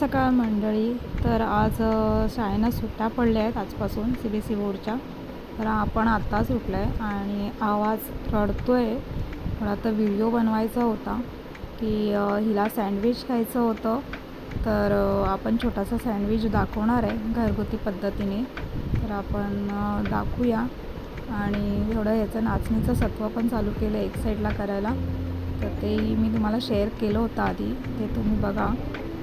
सकाळ मंडळी तर आज शाळेनं सुट्ट्या पडल्या आहेत आजपासून सी बी सी बोर्डच्या. तर आपण आत्ता सुटलं आहे आणि आवाज रडतो आहे थोडा तर व्हिडिओ बनवायचा होता की हिला सँडविच खायचं होतं. तर आपण छोटासा सँडविच दाखवणार आहे घरगुती पद्धतीने. तर आपण दाखवूया. आणि थोडं ह्याचं नाचणीचं सत्व पण चालू केलं एक साईडला करायला. तर तेही मी तुम्हाला शेअर केलं होतं आधी. ते तुम्ही बघा.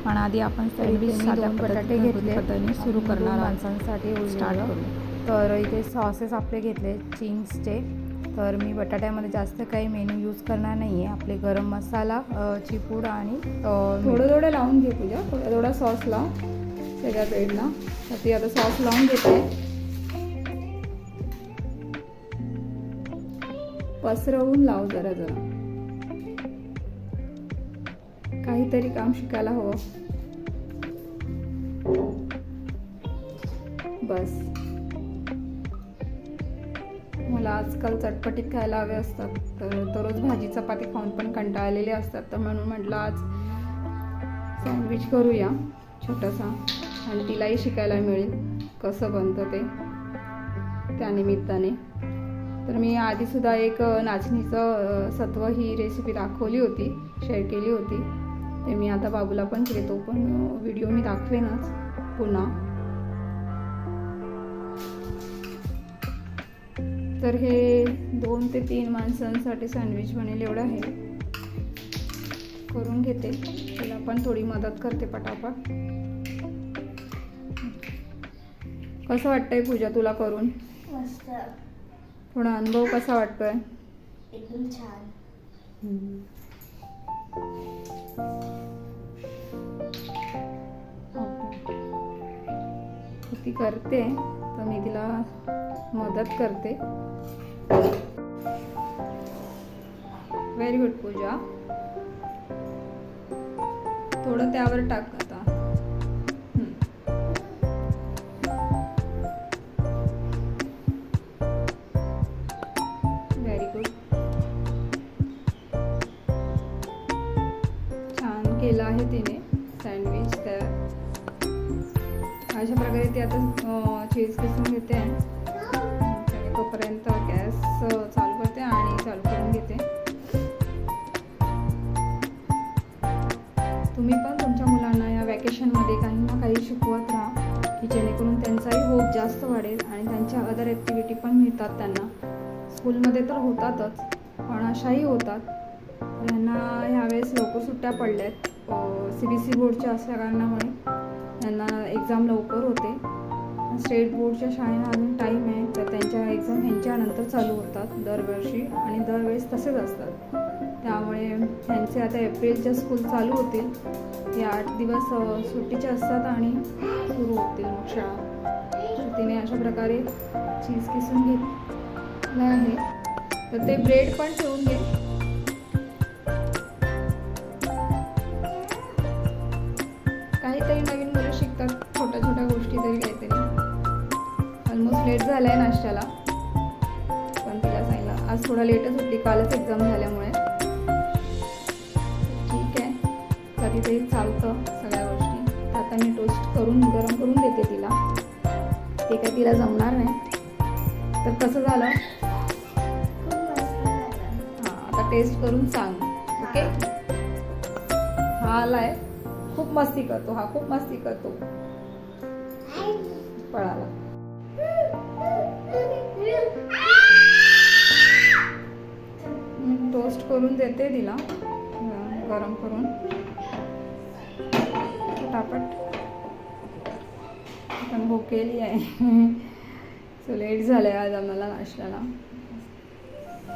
पण आधी आपण सँडविच मी साध्या बटाटे घेतले. पद्धतीने सुरू करणार आहोत. माणसांसाठी स्टार्ट. करू. तर इथे सॉसेस आपले घेतले चिंग्सचे. तर मी बटाट्यामध्ये जास्त काही मेनू यूज करणार नाही आहे आपले गरम मसाला चिपूड आणि. थोडं थोडं लावून घे पूजा. थोडा थोडा सॉस लाव. सगळ्या ब्रेडला तर ती आता सॉस लावून घेते. पसरवून लाव जरा जरा. काहीतरी काम शिकायला हवं. बस. मला आजकाल चटपटीत खायला हवे असतात. तर दररोज भाजी चपाती खाऊन पण कंटाळलेले असतात. तर म्हणून म्हटलं आज सँडविच करूया छोटासा. आणि तिलाही शिकायला मिळेल. कसं बनतं ते. त्यानिमित्ताने तर मी आधीसुद्धा एक नाचणीचं सत्व ही रेसिपी दाखवली होती. शेअर केली होती. ते मी आता बाबूला पण केले तो पण व्हिडिओ मी दाखवेनच पुन्हा. तर हे दोन ते तीन माणसांसाठी सँडविच बनेल एवढं आहे. करून घेते. तिला पण थोडी मदत करते पटापट. कसं वाटतंय पूजा तुला करून? मस्त. थोडा अनुभव कसा वाटतोय? एकदम छान. ती करते तर मी तिला मदत करते. Very good Pooja. थोडं त्यावर टाक आता. व्हेरी गुड छान केलं आहे तिने. अशा प्रकारे ती आता चीज किसून घेते. आणि तोपर्यंत गॅस चालू करते आणि चालू करून घेते. तुम्ही पण तुमच्या मुलांना या वॅकेशनमध्ये काही ना काही शिकवत राहा की जेणेकरून त्यांचाही होप जास्त वाढेल आणि त्यांच्या अदर ॲक्टिव्हिटी पण मिळतात त्यांना. स्कूलमध्ये तर होतातच पण अशाही होतात. यांना ह्यावेळेस लवकर सुट्ट्या पडल्यात सी बी सी बोर्डच्या असल्या कारणामुळे त्यांना एक्झाम लवकर होते. स्टेट बोर्डच्या शाळेला अजून टाईम आहे. तर त्यांच्या एक्झाम ह्यांच्यानंतर चालू होतात दरवर्षी आणि दरवेळेस तसेच असतात. त्यामुळे त्यांचे आता एप्रिलच्या स्कूल चालू होतील. हे आठ दिवस सुट्टीचे असतात आणि सुरू होतील मग शाळा. तर तिने अशा प्रकारे चीज किसून घेतलं आहे. तर ते ब्रेड पण ठेवून घे. लेट झालं आहे नाश्त्याला. पण तिला सांगितलं आज थोडा लेटच होती कालच एक्झाम झाल्यामुळे. ठीक आहे. कधीतरी चालतं सगळ्या गोष्टी. आता मी टोस्ट करून गरम करून देते तिला. ते काय तिला जमणार नाही. तर कसं झालं? झालं हां आता टेस्ट करून सांग ओके? हा आलाय खूप मस्ती करतो हा खूप मस्ती करतो. पळाला. टोस्ट करून देते तिला गरम करून. पटापट पण भुकेली आहे. सो लेट झालं आहे आज आम्हाला नाश्त्याला.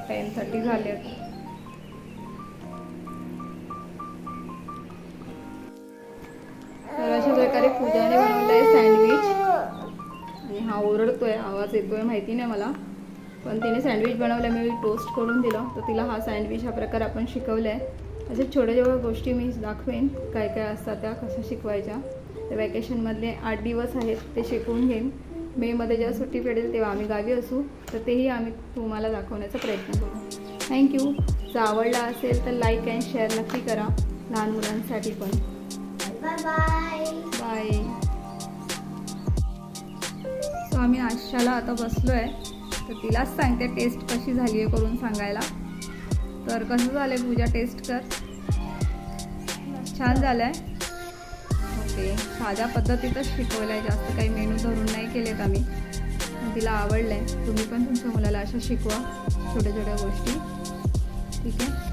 टेन थर्टी झाले आहेत तर अशा प्रकारे पूजाने बनवलं आहे सँडविच आणि हा ओरडतोय आवाज येतोय माहिती नाही मला. पण तिने सँडविच बनवलं मी टोस्ट करून दिलं. तर तिला हा सँडविच हा प्रकार आपण शिकवला आहे अशा छोट्या छोट्या गोष्टी मी दाखवेन काय काय असतात त्या कशा शिकवायच्या. तर वॅकेशनमधले आठ दिवस आहेत ते शिकवून घेईन. मेमध्ये जेव्हा सुट्टी पडेल तेव्हा आम्ही गावी असू. तर तेही आम्ही तुम्हाला दाखवण्याचा प्रयत्न करू. थँक्यू जर आवडला असेल तर लाईक अँड शेअर नक्की करा. लहान मुलांसाठी पण. बाय बाय सो आम्ही आशाला आता बसलो आहे तर तिलाच सांगते टेस्ट कशी झाली आहे करून सांगायला. तर कसं झालं आहे पूजा टेस्ट कर. छान झालं आहे ओके साध्या पद्धतीतच शिकवलं आहे जास्त काही मेनू धरून नाही केलेत आम्ही. तिला आवडलं आहे तुम्ही पण तुमच्या मुलाला अशा शिकवा छोट्या छोट्या गोष्टी. ठीक आहे?